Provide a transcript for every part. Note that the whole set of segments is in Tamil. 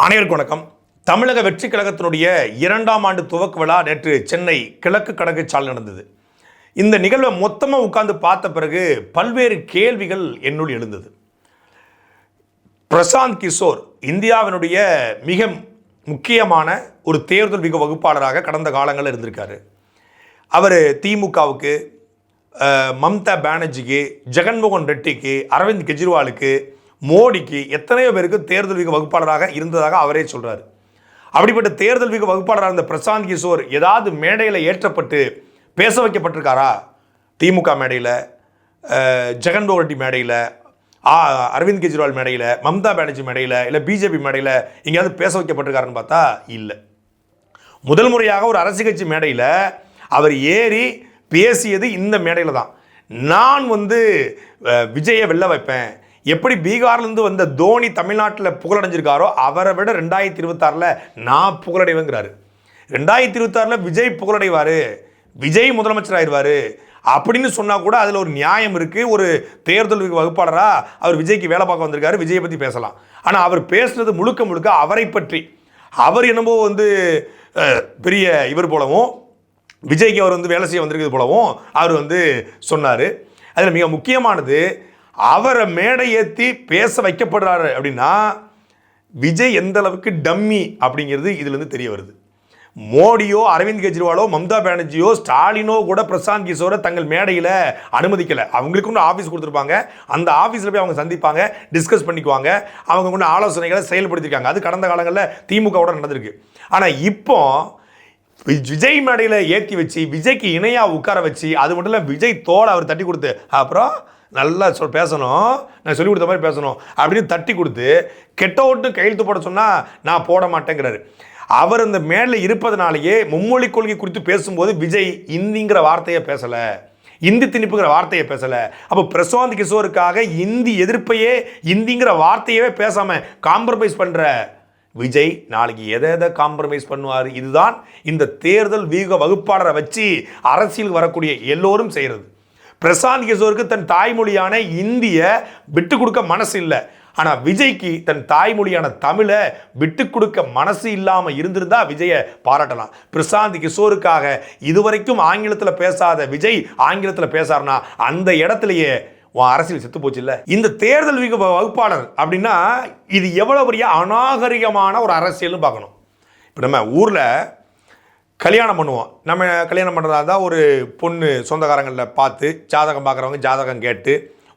அனைவருக்கு வணக்கம். தமிழக வெற்றி கழகத்தினுடைய இரண்டாம் ஆண்டு துவக்க விழா நேற்று சென்னை கிழக்கு கடற்கரை சாலை நடந்தது. இந்த நிகழ்வை மொத்தமாக உட்கார்ந்து பார்த்த பிறகு பல்வேறு கேள்விகள் என்னுள் எழுந்தது. பிரசாந்த் கிஷோர் இந்தியாவினுடைய மிக முக்கியமான ஒரு தேர்தல் மிக வகுப்பாளராக கடந்த காலங்களில் இருந்திருக்காரு. அவர் திமுகவுக்கு மம்தா பானர்ஜிக்கு ஜெகன்மோகன் ரெட்டிக்கு அரவிந்த் கெஜ்ரிவாலுக்கு மோடிக்கு எத்தனையோ பேருக்கு தேர்தல் விக வகுப்பாளராக இருந்ததாக அவரே சொல்கிறார் அப்படிப்பட்ட தேர்தல் விக வகுப்பாளராக இருந்த பிரசாந்த் கிஷோர் ஏதாவது மேடையில் ஏற்றப்பட்டு பேச வைக்கப்பட்டிருக்காரா? திமுக மேடையில் ஜெகன் ரெட்டி மேடையில் அரவிந்த் கெஜ்ரிவால் மேடையில் மம்தா பானர்ஜி மேடையில் இல்லை பிஜேபி மேடையில் எங்கேயாவது பேச வைக்கப்பட்டிருக்காருன்னு பார்த்தா இல்லை. முதல் முறையாக ஒரு அரசு கட்சி மேடையில் அவர் ஏறி பேசியது இந்த மேடையில் தான். நான் வந்து விஜயை வெல்ல வைப்பேன் எப்படி பீகார்லேருந்து வந்த தோனி தமிழ்நாட்டில் புகழடைஞ்சிருக்காரோ அவரை விட ரெண்டாயிரத்தி இருபத்தாறில் நான் புகழடைவேங்கிறாரு. ரெண்டாயிரத்தி இருபத்தாறில் விஜய் புகழடைவார். விஜய் முதலமைச்சர் ஆயிடுவார் அப்படின்னு சொன்னால் கூட அதில் ஒரு நியாயம் இருக்குது ஒரு தேர்தல் வகுப்பாளராக அவர் விஜய்க்கு வேலை பார்க்க வந்திருக்காரு. விஜயை பற்றி பேசலாம். ஆனால் அவர் பேசுனது முழுக்க முழுக்க அவரை பற்றி. அவர் என்னமோ வந்து பெரிய இவர் போலவும் விஜய்க்கு அவர் வந்து வேலை செய்ய வந்திருக்கிறது போலவும் அவர் வந்து சொன்னார். அதில் மிக முக்கியமானது அவரை மேடை ஏற்றி பேச வைக்கப்படுறாரு அப்படின்னா விஜய் எந்த அளவுக்கு டம்மி அப்படிங்கிறது இதுலேருந்து தெரிய வருது. மோடியோ அரவிந்த் கெஜ்ரிவாலோ மம்தா பானர்ஜியோ ஸ்டாலினோ கூட பிரசாந்த் கிஷோரை தங்கள் மேடையில் அனுமதிக்கலை. அவங்களுக்கு ஒன்று ஆஃபீஸ் கொடுத்துருப்பாங்க. அந்த ஆஃபீஸில் போய் அவங்க சந்திப்பாங்க டிஸ்கஸ் பண்ணிக்குவாங்க. அவங்க கொண்டு ஆலோசனைகளை செயல்படுத்திருக்காங்க. அது கடந்த காலங்களில் திமுகவோட நடந்திருக்கு. ஆனால் இப்போ விஜய் மேடையில் ஏற்றி வச்சு விஜய்க்கு இணையாக உட்கார வச்சு அது மட்டும் இல்லை விஜய் தோலை அவர் தட்டி கொடுத்து அப்புறம் நல்லா சொல் பேசணும். நான் சொல்லி கொடுத்த மாதிரி பேசணும். அப்படின்னு தட்டி கொடுத்து கெட்ட ஓட்டு கையெழுத்து போட சொன்னால் நான் போட மாட்டேங்கிறாரு. அவர் அந்த மேலே இருப்பதனாலேயே மும்மொழி கொள்கை குறித்து பேசும்போது விஜய் இந்திங்கிற வார்த்தையை பேசலை. இந்தி திணிப்புங்கிற வார்த்தையை பேசலை. அப்போ பிரசாந்த் கிஷோருக்காக இந்தி எதிர்ப்பையே இந்திங்கிற வார்த்தையவே பேசாமல் காம்ப்ரமைஸ் பண்ணுற விஜய் நாளைக்கு எதை எதை காம்ப்ரமைஸ் பண்ணுவார்? இதுதான் இந்த தேர்தல் வீக வகுப்பாளரை வச்சு அரசியல் வரக்கூடிய எல்லோரும் செய்கிறது பிரசாந்த் கிஷோருக்கு தன் தாய்மொழியான இந்திய விட்டு கொடுக்க மனசு இல்லை. ஆனால் விஜய்க்கு தன் தாய்மொழியான தமிழை விட்டு கொடுக்க மனசு இல்லாமல் இருந்திருந்தா விஜயை பாராட்டலாம். பிரசாந்த் கிஷோருக்காக இதுவரைக்கும் ஆங்கிலத்தில் பேசாத விஜய் ஆங்கிலத்தில் பேசாருனா அந்த இடத்துலையே உன் அரசியல் செத்து போச்சு இல்லை. இந்த தேர்தல் விக வகுப்பாளர் அப்படின்னா இது எவ்வளவு பெரிய அநாகரிகமான ஒரு அரசியல்னு பார்க்கணும். இப்போ நம்ம ஊரில் கல்யாணம் பண்ணுவோம். நம்ம கல்யாணம் பண்ணுறதா இருந்தால் ஒரு பொண்ணு சொந்தக்காரங்களில் பார்த்து ஜாதகம் பார்க்குறவங்க ஜாதகம் கேட்டு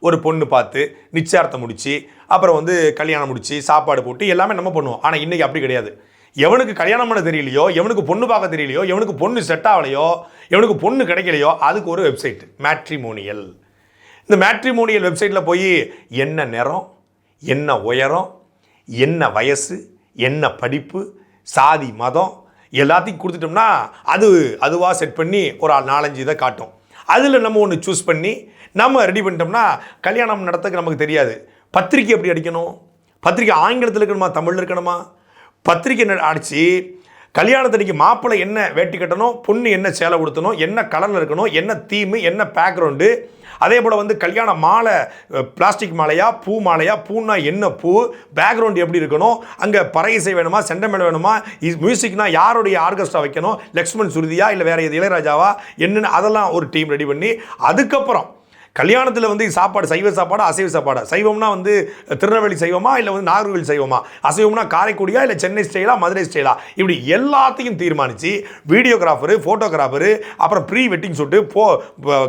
ஒரு பொண்ணு பார்த்து நிச்சயார்த்தம் முடித்து அப்புறம் வந்து கல்யாணம் முடித்து சாப்பாடு போட்டு எல்லாமே நம்ம பண்ணுவோம். ஆனால் இன்றைக்கி அப்படி கிடையாது. எவனுக்கு கல்யாணம் பண்ண தெரியலையோ எவனுக்கு பொண்ணு பார்க்க தெரியலையோ எவனுக்கு பொண்ணு செட் ஆகலையோ எவனுக்கு பொண்ணு கிடைக்கலையோ அதுக்கு ஒரு வெப்சைட் மேட்ரிமோனியல் இந்த மேட்ரிமோனியல் வெப்சைட்டில் போய் என்ன நிறம் என்ன உயரம் என்ன வயசு என்ன படிப்பு சாதி மதம் எல்லாத்தையும் கொடுத்துட்டோம்னா அது அதுவாக செட் பண்ணி ஒரு நாலஞ்சு இதை காட்டும். அதில் நம்ம ஒன்று சூஸ் பண்ணி நம்ம ரெடி பண்ணிட்டோம்னா கல்யாணம் நடத்துக்கு நமக்கு தெரியாது. பத்திரிக்கை எப்படி அடிக்கணும்? பத்திரிக்கை ஆங்கிலத்தில் இருக்கணுமா? தமிழில் இருக்கணுமா? பத்திரிக்கை ந- அடிச்சு கல்யாணத்தன்னைக்கு மாப்பிள்ளை என்ன வேட்டி கட்டணும்? பொண்ணு என்ன சேலை உடுத்தணும்? என்ன கலரில் இருக்கணும்? என்ன தீமு என்ன பேக்ரவுண்டு அதே போல் வந்து கல்யாண மாலை பிளாஸ்டிக் மாலையா பூ மாலையா பூனா என்ன பூ பேக்ரவுண்ட் எப்படி இருக்கணும் அங்கே பறை இசை வேணுமா செண்டமேளம் வேணுமா மியூசிக்னா யாருடைய ஆர்கெஸ்ட்ரா வைக்கணும் லக்ஷ்மண் சுருதியா இல்லை வேறு இது இளையராஜாவா என்னென்னு அதெல்லாம் ஒரு டீம் ரெடி பண்ணி அதுக்கப்புறம் கல்யாணத்தில் வந்து சாப்பாடு சைவ சாப்பாடு அசைவ சாப்பாடு? சைவம்னா வந்து திருநெல்வேலி சைவமா இல்லை வந்து நாகர்கோவில் சைவமா? அசைவம்னா காரைக்குடியா இல்லை சென்னை ஸ்டைலா மதுரை ஸ்டைலா? இப்படி எல்லாத்தையும் தீர்மானித்து வீடியோகிராஃபரு ஃபோட்டோகிராஃபரு அப்புறம் ப்ரீ வெட்டிங் ஷூட்டு போ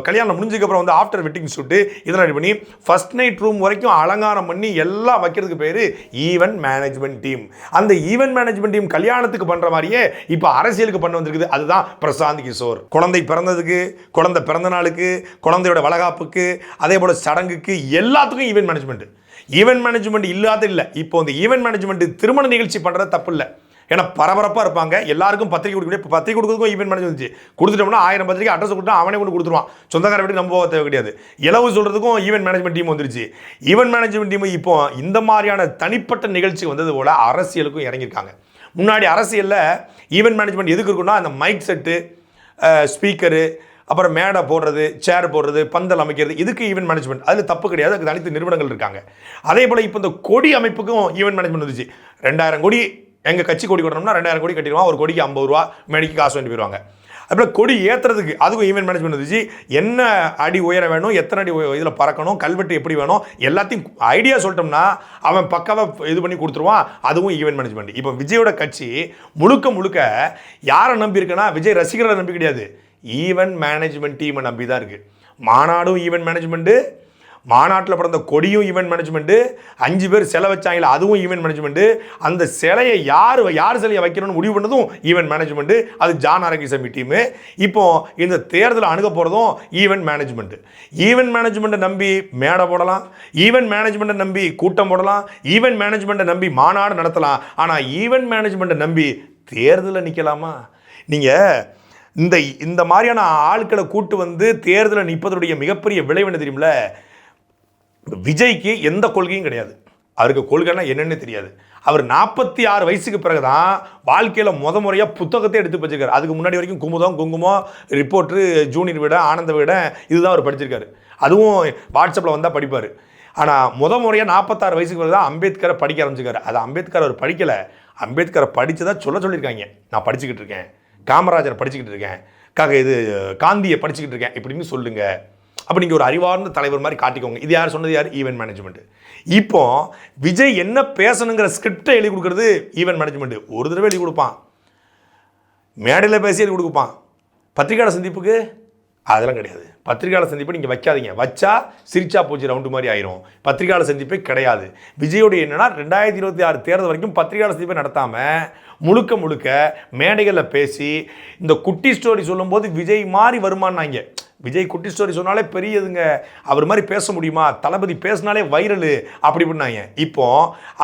கல்யாணம் முடிஞ்சதுக்கப்புறம் வந்து ஆஃப்டர் வெட்டிங் ஷூட்டு இதெல்லாம் ரெடி பண்ணி ஃபர்ஸ்ட் நைட் ரூம் வரைக்கும் அலங்காரம் பண்ணி எல்லாம் வைக்கிறதுக்கு பேர் ஈவென்ட் மேனேஜ்மெண்ட் டீம். அந்த ஈவென்ட் மேனேஜ்மெண்ட் டீம் கல்யாணத்துக்கு பண்ணுற மாதிரியே இப்போ அரசியலுக்கு பண்ண வந்திருக்குது. அதுதான் பிரசாந்த் கிஷோர். குழந்தை பிறந்ததுக்கு குழந்தை பிறந்த நாளுக்கு குழந்தையோட வளகாப்புக்கு நமக்கு அதே போல் சடங்குக்கு எல்லாத்துக்கும் ஈவெண்ட் மேனேஜ்மெண்ட் ஈவெண்ட் மேனேஜ்மெண்ட் இல்லாத இல்லை. இப்போ இந்த ஈவெண்ட் மேனேஜ்மெண்ட் திருமண நிகழ்ச்சி பண்ணுறது தப்பு இல்லை ஏன்னா பரபரப்பாக இருப்பாங்க. எல்லாருக்கும் பத்திரிக்கை கொடுக்க இப்போ பத்திரிக்கை கொடுக்குறதுக்கும் ஈவெண்ட் மேனேஜ் வந்துச்சு. கொடுத்துட்டோம்னா ஆயிரம் பத்திரிக்கை அட்ரஸ் கொடுத்தா அவனே கொண்டு கொடுத்துருவான். சொந்தக்கார வீட்டுக்கு நம்ம போக தேவை கிடையாது. இலவு சொல்கிறதுக்கும் ஈவெண்ட் மேனேஜ்மெண்ட் டீம் வந்துருச்சு. ஈவென்ட் மேனேஜ்மெண்ட் டீம் இப்போ இந்த மாதிரியான தனிப்பட்ட நிகழ்ச்சி வந்தது போல் அரசியலுக்கும் இறங்கியிருக்காங்க. முன்னாடி அரசியலில் ஈவெண்ட் மேனேஜ்மெண்ட் எதுக்கு இருக்குன்னா அந்த மைக் செட்டு ஸ்பீக்கரு அப்புறம் மேடை போடுறது சேர் போடுறது பந்தல் அமைக்கிறது இதுக்கு ஈவெண்ட் மேனேஜ்மெண்ட் அதில் தப்பு கிடையாது அதுக்கு தனித்து நிறுவனங்கள் இருக்காங்க. அதே போல் இப்போ இந்த கொடி அமைப்புக்கும் ஈவெண்ட் மேனேஜ்மெண்ட் வந்துச்சு. ரெண்டாயிரம் கோடி எங்கள் கட்சி கொடி கொட்டணும்னா ரெண்டாயிரம் கோடி கட்டிடுவான் ஒரு கொடிக்கு ஐம்பது ரூபா மேடிக்கு காசு வேண்டி போயிடுவாங்க அப்புறம் கொடி ஏற்றுறதுக்கு அதுக்கும் ஈவெண்ட் மேனேஜ்மெண்ட் வந்துச்சு. என்ன அடி உயரம் வேணும் எத்தனை அடி இதில் பறக்கணும் கல்வெட்டு எப்படி வேணும் எல்லாத்தையும் ஐடியா சொல்லிட்டோம்னா அவன் பக்காவாக இது பண்ணி கொடுத்துருவான். அதுவும் ஈவெண்ட் மேனேஜ்மெண்ட் இப்போ விஜயோட கட்சி முழுக்க முழுக்க யாரை நம்பியிருக்கேன்னா விஜய் ரசிகர்களை நம்பி கிடையாது. ஈவென்ட் மேனேஜ்மெண்ட் டீமை நம்பி தான் இருக்குது மாநாடும் ஈவென்ட் மேனேஜ்மெண்ட்டு மாநாட்டில் பிறந்த கொடியும் ஈவென்ட் மேனேஜ்மெண்ட்டு அஞ்சு பேர் சிலை வச்சாங்களே அதுவும் ஈவென்ட் மேனேஜ்மெண்ட்டு அந்த சிலையை யார் யார் சிலையை வைக்கணும்னு முடிவு பண்ணதும் ஈவென்ட் மேனேஜ்மெண்ட்டு அது ஜான் ஆரோக்கியசாமி டீமு இப்போ இந்த தேர்தலை அணுக போகிறதும் ஈவென்ட் மேனேஜ்மெண்ட்டு ஈவென்ட் மேனேஜ்மெண்ட்டை நம்பி மேடை போடலாம் ஈவென்ட் மேனேஜ்மெண்ட்டை நம்பி கூட்டம் போடலாம் ஈவென்ட் மேனேஜ்மெண்ட்டை நம்பி மாநாடு நடத்தலாம். ஆனால் ஈவென்ட் மேனேஜ்மெண்ட்டை நம்பி தேர்தலில் நிற்கலாமா நீங்கள் இந்த இந்த மாதிரியான ஆட்களை கூட்டு வந்து தேர்தலில் நிற்பதனுடைய மிகப்பெரிய விளைவு என்ன தெரியுமில விஜய்க்கு எந்த கொள்கையும் கிடையாது. அவருக்கு கொள்கைன்னா என்னன்னு தெரியாது. அவர் நாற்பத்தி ஆறு வயசுக்கு பிறகு தான் வாழ்க்கையில் முத முறையாக புத்தகத்தை எடுத்து படிச்சிருக்காரு. அதுக்கு முன்னாடி வரைக்கும் குமுதம் குங்குமம் ரிப்போர்ட்ரு ஜூனியர் விட ஆனந்த விட இதுதான் அவர் படிச்சிருக்காரு. அதுவும் வாட்ஸ்அப்பில் வந்தால் படிப்பார். ஆனால் முத முறையாக நாற்பத்தாறு வயசுக்கு பிறகு தான் அம்பேத்கரை படிக்க ஆரம்பிச்சிருக்காரு. அது அம்பேத்கர் அவர் படிக்கலை. அம்பேத்கரை படித்ததா சொல்ல சொல்லியிருக்காங்க. நான் படிச்சுக்கிட்டு இருக்கேன். காமராஜரை படிச்சுக்கிட்டு இருக்கேன். காக இது காந்தியை படிச்சுக்கிட்டு இருக்கேன். இப்படின்னு சொல்லுங்கள் அப்போ நீங்கள் ஒரு அறிவார்ந்த தலைவர் மாதிரி காட்டிக்கோங்க. இது யார் சொன்னது யார்? ஈவெண்ட் மேனேஜ்மெண்ட் இப்போ விஜய் என்ன பேசணுங்கிற ஸ்கிரிப்டை எழுதி கொடுக்குறது ஈவெண்ட் மேனேஜ்மெண்ட் ஒரு தடவை எழுதி கொடுப்பான். மேடையில் பேசி எழுதி கொடுப்பான். பத்திரிகையாளர் சந்திப்புக்கு அதெல்லாம் கிடையாது. பத்திரிகையாளர் சந்திப்பை நீங்கள் வைக்காதீங்க. வச்சா சிரிச்சா போச்சு ரவுண்டு மாதிரி ஆயிரும். பத்திரிகையாளர் சந்திப்பே கிடையாது. விஜயோடைய என்னன்னா ரெண்டாயிரத்தி இருபத்தி ஆறு தேர்தல் வரைக்கும் பத்திரிகையாளர் சந்திப்பை நடத்தாமல் முழுக்க முழுக்க மேடைகளில் பேசி இந்த குட்டி ஸ்டோரி சொல்லும்போது விஜய் மாதிரி வருமானாங்க விஜய் குட்டி ஸ்டோரி சொன்னாலே பெரியதுங்க. அவர் மாதிரி பேச முடியுமா? தளபதி பேசினாலே வைரலு. அப்படி பண்ணாங்க இப்போ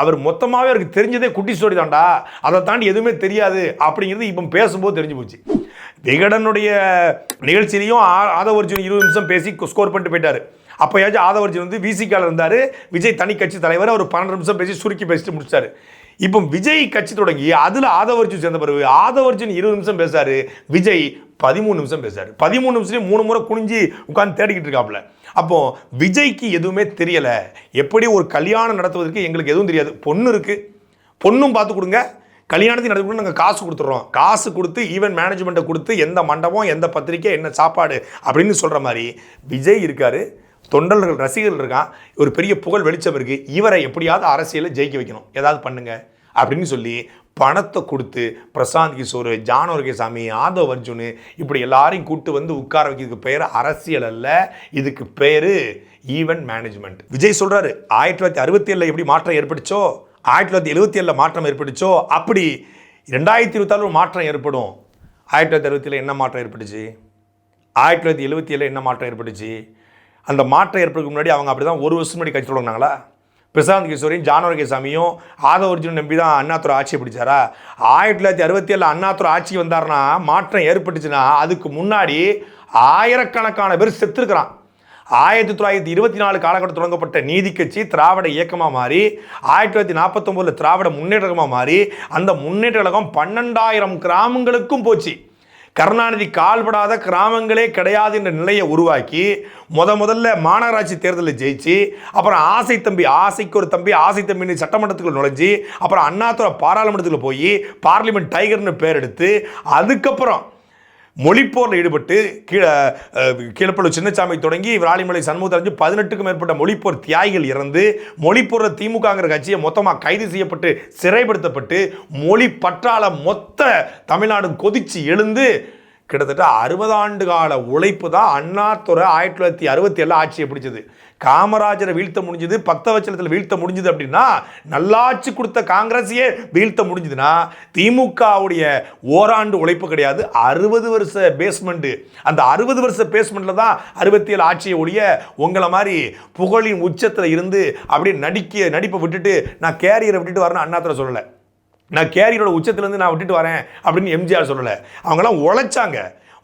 அவர் மொத்தமாகவே அவருக்கு தெரிஞ்சதே குட்டி ஸ்டோரி தான்டா. அதை தாண்டி எதுவுமே தெரியாது. அப்படிங்கிறது இப்போ பேசும்போது தெரிஞ்சு போச்சு. விகடனுடைய நிகழ்ச்சியிலையும் ஆ- ஆதவர்ஜுன் இருபது நிமிஷம் பேசி ஸ்கோர் பண்ணிட்டு போயிட்டார். அப்போயாச்சும் ஆதவர்ஜுன் வந்து விசிகால இருந்தார். விஜய் தனி கட்சி தலைவர். அவர் பன்னெண்டு நிமிஷம் பேசி சுருக்கி பேசிட்டு முடிச்சார். இப்போ விஜய் கட்சி தொடங்கி அதில் ஆதவர்ஜுன் சேர்ந்த பிறகு ஆதவர்ஜுன் இருபது நிமிஷம் பேசாரு. விஜய் பதிமூணு நிமிஷம் பேசாரு. பதிமூணு நிமிஷத்துலேயும் மூணு முறை குனிஞ்சு உட்காந்து தேடிக்கிட்டு இருக்காப்புல. அப்போ விஜய்க்கு எதுவுமே தெரியலை. எப்படி ஒரு கல்யாணம் நடத்துவதற்கு எங்களுக்கு எதுவும் தெரியாது. பொண்ணு இருக்குது பொண்ணும் பார்த்து கொடுங்க. கல்யாணத்தையும் நடந்து நாங்கள் காசு கொடுத்துட்றோம் காசு கொடுத்து ஈவென்ட் மேனேஜ்மெண்ட்டை கொடுத்து எந்த மண்டபம் எந்த பத்திரிக்கை என்ன சாப்பாடு அப்படின்னு சொல்கிற மாதிரி விஜய் இருக்கார். தொண்டர்கள் ரசிகர்கள் இருக்கான். ஒரு பெரிய புகழ் வெளிச்சம் இருக்குது இவரை எப்படியாவது அரசியலில் ஜெயிக்க வைக்கணும். ஏதாவது பண்ணுங்க. அப்படின்னு சொல்லி பணத்தை கொடுத்து பிரசாந்த் கிஷோர் ஜானோர்கேசாமி ஆதவ் அர்ஜுனு இப்படி எல்லாரையும் கூட்டு வந்து உட்கார வைக்கிறதுக்கு பேர் அரசியல் அல்ல. இதுக்கு பேர் ஈவெண்ட் மேனேஜ்மெண்ட் விஜய் சொல்கிறாரு ஆயிரத்தி தொள்ளாயிரத்தி அறுபத்தி ஏழில் எப்படி மாற்றம் ஏற்பட்டுச்சோ ஆயிரத்தி தொள்ளாயிரத்தி எழுபத்தி ஏழில் மாற்றம் ஏற்பட்டுச்சோ? அப்படி ரெண்டாயிரத்தி இருபத்தாறு ஒரு மாற்றம் ஏற்படும். ஆயிரத்தி தொள்ளாயிரத்தி அறுபத்தி என்ன மாற்றம் ஏற்பட்டுச்சு? ஆயிரத்தி தொள்ளாயிரத்தி எழுபத்தி ஏழில் என்ன மாற்றம் ஏற்பட்டுச்சு? அந்த மாற்றம் ஏற்படுறதுக்கு முன்னாடி அவங்க அப்படி தான் ஒரு வருஷம் முன்னாடி கட்சி தொடங்கினாங்களா? பிரசாந்த் கிஷோரையும் ஜானவர்கேசாமியும் ஆதவர்ஜுன் நம்பி தான் அண்ணாத்துறை ஆட்சியை பிடிச்சாரா? ஆயிரத்தி தொள்ளாயிரத்தி அறுபத்தி ஏழில் அண்ணாத்துறை ஆட்சிக்கு வந்தாருன்னா மாற்றம் ஏற்பட்டுச்சுன்னா அதுக்கு முன்னாடி ஆயிரக்கணக்கான பேர் செத்துருக்கிறான். ஆயிரத்தி தொள்ளாயிரத்தி இருபத்தி நாலு காலகட்டம் தொடங்கப்பட்ட நீதி கட்சி திராவிட இயக்கமாக மாறி ஆயிரத்தி தொள்ளாயிரத்தி நாற்பத்தொம்போதில் திராவிட முன்னேற்றமாக மாறி அந்த முன்னேற்ற கழகம் பன்னெண்டாயிரம் கிராமங்களுக்கும் போச்சு. கருணாநிதி கால்படாத கிராமங்களே கிடையாது என்ற நிலையை உருவாக்கி முத முதல்ல மாநகராட்சி தேர்தலில் ஜெயிச்சு அப்புறம் ஆசை தம்பி ஆசைக்கு ஒரு தம்பி ஆசை தம்பின்னு சட்டமன்றத்துக்குள்ள நுழைஞ்சி அப்புறம் அண்ணாத்துறை பாராளுமன்றத்துக்குள்ள போய் பார்லிமெண்ட் டைகர்னு பேர் எடுத்து அதுக்கப்புறம் மொழிப்போரில் ஈடுபட்டு கீழே அஹ், கீழப்பள்ளு சின்னசாமி தொடங்கி விராலிமலை சண்முகத்தரஞ்சு பதினெட்டுக்கும் மேற்பட்ட மொழிப்போர் தியாகிகள் இறந்து மொழிப்போரில் திமுகங்கிற கட்சியை மொத்தமாக கைது செய்யப்பட்டு சிறைப்படுத்தப்பட்டு மொழி பற்றால மொத்த தமிழ்நாடு கொதிச்சு எழுந்து கிட்டத்தட்ட அறுபது ஆண்டு கால உழைப்பு தான் அண்ணாத்துறை ஆயிரத்தி தொள்ளாயிரத்தி அறுபத்தி ஏழில் ஆட்சியை பிடிச்சது. காமராஜரை வீழ்த்த முடிஞ்சது பக்தவச்சலத்தில் வீழ்த்த முடிஞ்சது அப்படின்னா நல்லாட்சி கொடுத்த காங்கிரஸையே வீழ்த்த முடிஞ்சதுன்னா திமுகவுடைய ஓராண்டு உழைப்பு கிடையாது. அறுபது வருஷ பேஸ்மெண்ட்டு அந்த அறுபது வருஷ பேஸ்மெண்ட்டில் தான் அறுபத்தி ஏழு ஆட்சியை ஒழிய உங்களை மாதிரி புகழின் உச்சத்தில் இருந்து அப்படியே நடிக்க நடிப்பை விட்டுட்டு நான் கேரியரை விட்டுட்டு வரேன்னு அண்ணாத்திர சொல்லலை. நான் கேரியரோட உச்சத்துலேருந்து நான் விட்டுட்டு வரேன் அப்படின்னு எம்ஜிஆர் சொல்லலை. அவங்கெல்லாம் உழைச்சாங்க.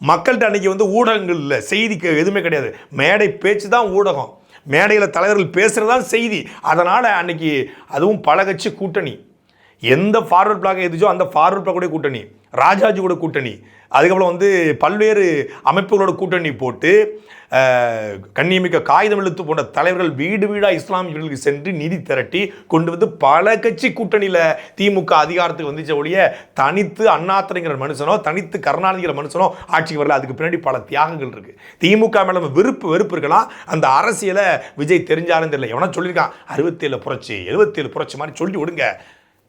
மக்கள்கிட்ட அன்னைக்கு வந்து ஊடகங்கள் இல்லை செய்திக்கு எதுவுமே கிடையாது. மேடை பேச்சு தான் ஊடகம். மேடையில் தலைவர்கள் பேசுகிறதான் செய்தி. அதனால் அன்றைக்கி அதுவும் பல கட்சி கூட்டணி. எந்த ஃபார்வர்ட் பிளாக் எதிச்சோ அந்த ஃபார்வர்ட் பிளாக் கூட கூட்டணி. ராஜாஜி கூட கூட்டணி. அதுக்கப்புறம் வந்து பல்வேறு அமைப்புகளோட கூட்டணி போட்டு கண்ணியமிக்க காகிதம் எழுத்து போன்ற தலைவர்கள் வீடு வீடாக இஸ்லாமியர்களுக்கு சென்று நிதி திரட்டி கொண்டு வந்து பல கட்சி கூட்டணியில் திமுக அதிகாரத்துக்கு வந்துச்ச ஒழிய தனித்து அண்ணாத்திரைங்கிற மனுஷனோ தனித்து கருணாநிதிங்கிற மனுஷனோ ஆட்சிக்கு வரல. அதுக்கு பின்னாடி பல தியாகங்கள் இருக்குது திமுக மேலே வெறுப்பு வெறுப்பு இருக்கலாம் அந்த அரசியலை விஜய் தெரிஞ்சாலும் தெரியல. எவனா சொல்லியிருக்கான் அறுபத்தேழு புரட்சி எழுபத்தேழு புரட்சி மாதிரி சொல்லி விடுங்க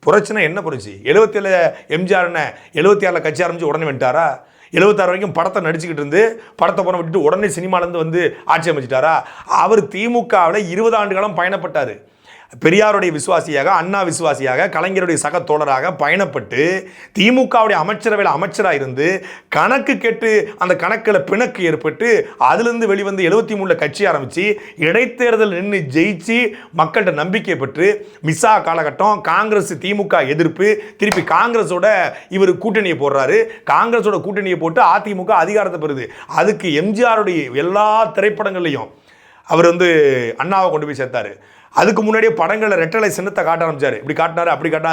புரட்சினா என்ன புரட்சி? எழுபத்தேழு எம்ஜிஆர் என்ன எழுபத்தி ஆறில் கட்சி ஆரம்பிச்சு உடனே வந்துட்டாரா? எழுபத்தாறு வரைக்கும் படத்தை நடிச்சுக்கிட்டு இருந்து படத்தை போன விட்டுட்டு உடனே சினிமாலேருந்து வந்து ஆட்சி அமைச்சிட்டாரா? அவர் திமுகவில் இருபது ஆண்டு காலம் பயணப்பட்டார். பெரியாருடைய விசுவாசியாக அண்ணா விசுவாசியாக கலைஞருடைய சக தோழராக பயணப்பட்டு திமுகவுடைய அமைச்சரவையில் அமைச்சராக இருந்து கணக்கு கேட்டு அந்த கணக்கில் பிணக்கு ஏற்பட்டு அதுலேருந்து வெளிவந்து எழுபத்தி மூணில் கட்சி ஆரம்பித்து இடைத்தேர்தல் நின்று ஜெயிச்சு மக்கள்கிட்ட நம்பிக்கை பெற்று மிஸ்ஸா காலகட்டம் காங்கிரஸ் திமுக எதிர்ப்பு திருப்பி காங்கிரஸோட இவர் கூட்டணியை போடுறாரு. காங்கிரஸோட கூட்டணியை போட்டு அதிமுக அதிகாரத்தை பெறுது. அதுக்கு எம்ஜிஆருடைய எல்லா திரைப்படங்கள்லையும் அவர் வந்து அண்ணாவை கொண்டு போய் சேர்த்தாரு. அதுக்கு முன்னாடியே படங்களில் ரெட்டலை சின்னத்தை காட்ட ஆரம்பிச்சார். இப்படி காட்டினாரு அப்படி காட்டினா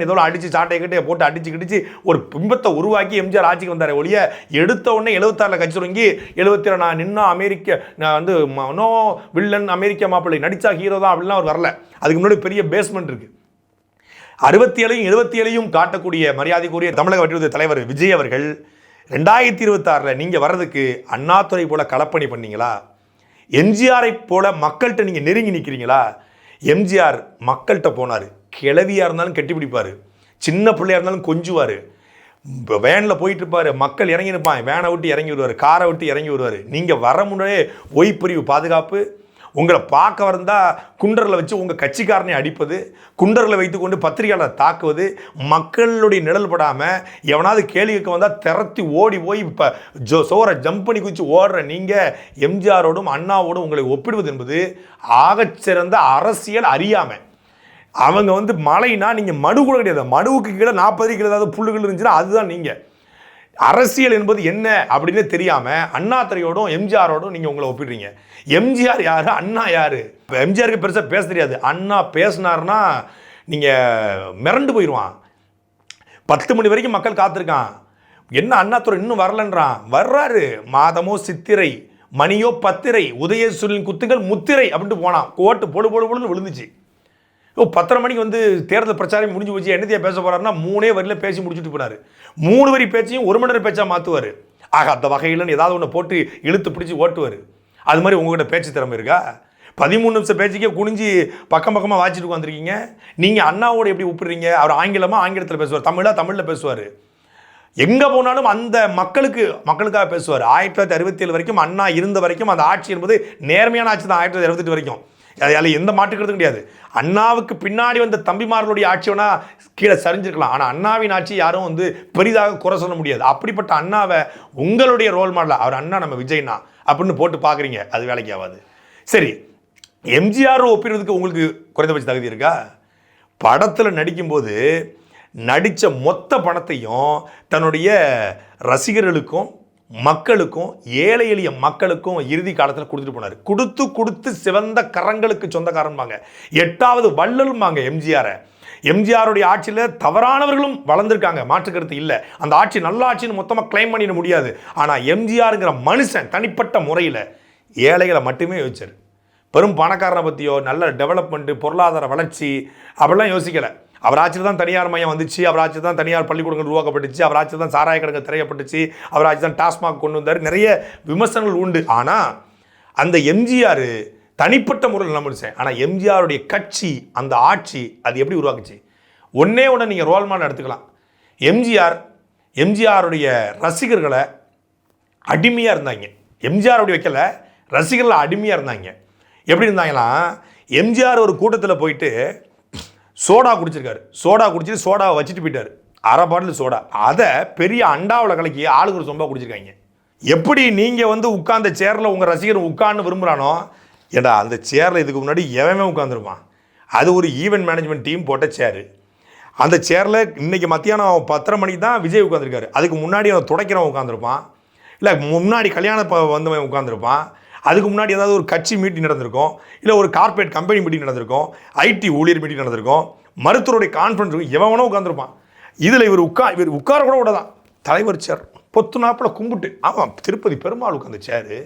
ஏதோ அடிச்சு சாட்டையை கிட்டே போட்டு அடிச்சு கிடிச்சு ஒரு பிம்பத்தை உருவாக்கி எம்ஜிஆர் ஆட்சிக்கு வந்தார் ஒழிய எடுத்த உடனே எழுபத்தாறில் கட்சி தொடங்கி எழுபத்தி நான் நின்னா அமெரிக்க நான் வந்து ம- நோ வில்லன் அமெரிக்க மாப்பிள்ளை நடிச்சா ஹீரோ தான் அப்படிலாம் அவர் வரல. அதுக்கு முன்னாடி பெரிய பேஸ்மெண்ட் இருக்குது அறுபத்தி ஏழையும் எழுபத்தி ஏழையும் காட்டக்கூடிய மரியாதைக்குரிய தமிழக வெற்றி தலைவர் விஜய் அவர்கள் ரெண்டாயிரத்தி இருபத்தாறில் நீங்கள் வர்றதுக்கு அண்ணாதுரை போல களப்பணி பண்ணீங்களா? எம்ஜிஆரை போல மக்கள்கிட்ட நீங்கள் நெருங்கி நிற்கிறீங்களா எம்ஜிஆர் மக்கள்கிட்ட போனார். கிளவியாக இருந்தாலும் கட்டிப்பிடிப்பார் சின்ன பிள்ளையா இருந்தாலும் கொஞ்சுவார். வேனில் போயிட்டு இருப்பார் மக்கள் இறங்கி நிற்பான் வேனை விட்டு இறங்கி வருவார். காரை விட்டு இறங்கி வருவார். நீங்கள் வர முன்னாடியே ஒய்ப்பிரிவு பாதுகாப்பு உங்களை பார்க்க வந்தால் குண்டரில் வச்சு உங்கள் கட்சிக்காரனை அடிப்பது குண்டரில் வைத்துக்கொண்டு பத்திரிகையாளர் தாக்குவது மக்களுடைய நிழல் படாமல் எவனாவது கேள்விக்கு வந்தால் திரத்தி ஓடி போய் இப்போ ஜோ சோரை ஜம்ப் பண்ணி குதிச்சு ஓடுற நீங்கள் எம்ஜிஆரோடும் அண்ணாவோடும் உங்களை ஒப்பிடுவது என்பது ஆகச்சிறந்த அரசியல் அறியாமை. அவங்க வந்து மலைனா நீங்கள் மடு கூட கிடையாது. மடுவுக்கு கீழே நாற்பது கீழே ஏதாவது புல்லுகள் இருந்துச்சுன்னா அதுதான் நீங்கள் அரசியல் என்பது என்ன அப்படின்னு தெரியாமல் அண்ணாத்துறையோடும் எம்ஜிஆரோடும் நீங்கள் உங்களை ஒப்பிடுறீங்க. எம்ஜிஆர் யார்? அண்ணா யார்? இப்போ எம்ஜிஆருக்கு பெருசாக பேச தெரியாது. அண்ணா பேசினாருன்னா நீங்கள் மிரண்டு போயிடுவான் பத்து மணி வரைக்கும் மக்கள் காத்திருக்கான். என்ன அண்ணாத்துறை இன்னும் வரலன்றான். வர்றாரு. மாதமோ சித்திரை மணியோ பத்திரை உதயசூரியன் குத்துகள் முத்திரை அப்படின்ட்டு போனான். கோட்டு பொழு பொழு பொழுது விழுந்துச்சு. ஓ பத்தரை மணிக்கு வந்து தேர்தல் பிரச்சாரம் முடிஞ்சு போச்சு. என்னத்தையா பேச போகிறாருன்னா மூணே வரியில் பேசி முடிச்சுட்டு போனார். மூணு வரி பேச்சையும் ஒரு மணி நேரம் பேச்சா மாற்றுவார் ஆக அந்த வகையிலன்னு ஏதாவது ஒன்று போட்டு இழுத்து பிடிச்சி ஓட்டுவார். அது மாதிரி உங்ககிட்ட பேச்சு திறமை இருக்கா? பதிமூணு நிமிஷம் பேச்சுக்கே குனிஞ்சு பக்கம் பக்கமாக வாச்சிட்டு வந்திருக்கீங்க நீங்கள் அண்ணாவோட எப்படி ஒப்பிடுறீங்க அவர் ஆங்கிலமாக ஆங்கிலத்தில் பேசுவார். தமிழாக தமிழில் பேசுவார். எங்கே போனாலும் அந்த மக்களுக்கு மக்களுக்காக பேசுவார். ஆயிரத்தி தொள்ளாயிரத்தி அறுபத்தி ஏழு வரைக்கும் அண்ணா இருந்த வரைக்கும் அந்த ஆட்சி என்பது நேர்மையான ஆட்சி தான். ஆயிரத்தி தொள்ளாயிரத்தி அறுபத்தெட்டு வரைக்கும். அதில் எந்த மாற்றுக்கிறது கிடையாது. அண்ணாவுக்கு பின்னாடி வந்த தம்பிமார்களுடைய ஆட்சி வேணால் கீழே சரிஞ்சிருக்கலாம். ஆனால் அண்ணாவின் ஆட்சி யாரும் வந்து பெரிதாக குறை சொல்ல முடியாது. அப்படிப்பட்ட அண்ணாவை உங்களுடைய ரோல் மாடலாக அவர் அண்ணா நம்ம விஜய்னா அப்படின்னு போட்டு பார்க்குறீங்க அது வேலைக்கு ஆகாது. சரி எம்ஜிஆர் ஒப்பிடுறதுக்கு உங்களுக்கு குறைந்தபட்ச தகுதி இருக்கா? படத்தில் நடிக்கும்போது நடித்த மொத்த பணத்தையும் தன்னுடைய ரசிகர்களுக்கும் மக்களுக்கும் ஏழை எளிய மக்களுக்கும் இறுதி காலத்தில் கொடுத்துட்டு போனார். கொடுத்து கொடுத்து சிவந்த கரங்களுக்கு சொந்தக்காரன்பாங்க. எட்டாவது வள்ளலும்பாங்க எம்ஜிஆரை. எம்ஜிஆருடைய ஆட்சியில் தவறானவர்களும் வளர்ந்துருக்காங்க. மாற்று கருத்து இல்லை. அந்த ஆட்சி நல்ல ஆட்சின்னு மொத்தமாக கிளைம் பண்ணிட முடியாது. ஆனால் எம்ஜிஆருங்கிற மனுஷன் தனிப்பட்ட முறையில் ஏழைகளை மட்டுமே யோசிச்சார். பெரும் பணக்காரனை பற்றியோ நல்ல டெவலப்மெண்ட்டு பொருளாதார வளர்ச்சி அப்படிலாம் யோசிக்கலை. அவர் ஆட்சியில் தான் தனியார் மையம் வந்துச்சு அவர் ஆட்சியில் தான் தனியார் பள்ளிக்கூடங்கள் உருவாக்கப்பட்டுச்சு அவர் ஆட்சியில் தான் சாராய கடைகள் திரையப்பட்டுச்சு அவர் ஆட்சி தான் டாஸ்மாக் கொண்டு வந்தார். நிறைய விமர்சனங்கள் உண்டு. ஆனால் அந்த எம்ஜிஆர் தனிப்பட்ட முறையில் நம்பிச்சேன் ஆனால் எம்ஜிஆருடைய கட்சி அந்த ஆட்சி அது எப்படி உருவாக்குச்சு? ஒன்னே ஒன்று நீங்கள் ரோல் மாடல் எடுத்துக்கலாம். எம்ஜிஆர் எம்ஜிஆருடைய ரசிகர்களை அடிமையாக இருந்தாங்க. எம்ஜிஆர் அப்படி வைக்கல ரசிகர்கள் அடிமையாக இருந்தாங்க. எப்படி இருந்தாங்கன்னா எம்ஜிஆர் ஒரு கூட்டத்தில் போயிட்டு சோடா குடிச்சிருக்காரு. சோடா குடிச்சிட்டு சோடாவை வச்சுட்டு போயிட்டார். அரை பாட்டில் சோடா. அதை பெரிய அண்டாவில் கலக்கி ஆளுக்கு ஒரு சொம்பா குடிச்சிருக்காங்க. எப்படி நீங்கள் வந்து உட்கார்ந்த சேரில் உங்கள் ரசிகர் உட்கார்ந்து விரும்புகிறானோ ஏடா அந்த சேரில் இதுக்கு முன்னாடி எவன் உட்காந்துருப்பான் அது ஒரு ஈவெண்ட் மேனேஜ்மெண்ட் டீம் போட்ட சேரு அந்த சேரில் இன்னைக்கு மத்தியானம் பத்தரை மணிக்கு தான் விஜய் உட்காந்துருக்காரு அதுக்கு முன்னாடி அவன் துடைக்கிறவன் உட்காந்துருப்பான் இல்லை முன்னாடி கல்யாண வந்தவன் உட்காந்துருப்பான் அதுக்கு முன்னாடி ஏதாவது ஒரு கட்சி மீட்டிங் நடந்திருக்கும் இல்லை ஒரு கார்ப்பரேட் கம்பெனி மீட்டிங் நடந்திருக்கும் ஐடி ஊழியர் மீட்டிங் நடந்திருக்கும் மருத்துவருடைய கான்ஃபரன்ஸ் இருக்கும் எவனோ உட்காந்துருப்பான் இதில் இவர் உட்கா இவர் உட்கார கூட விட தான் தலைவர் சேர் பொத்து நாப்பில் கும்பிட்டு ஆமாம் திருப்பதி பெருமாள் உட்காந்த சேரு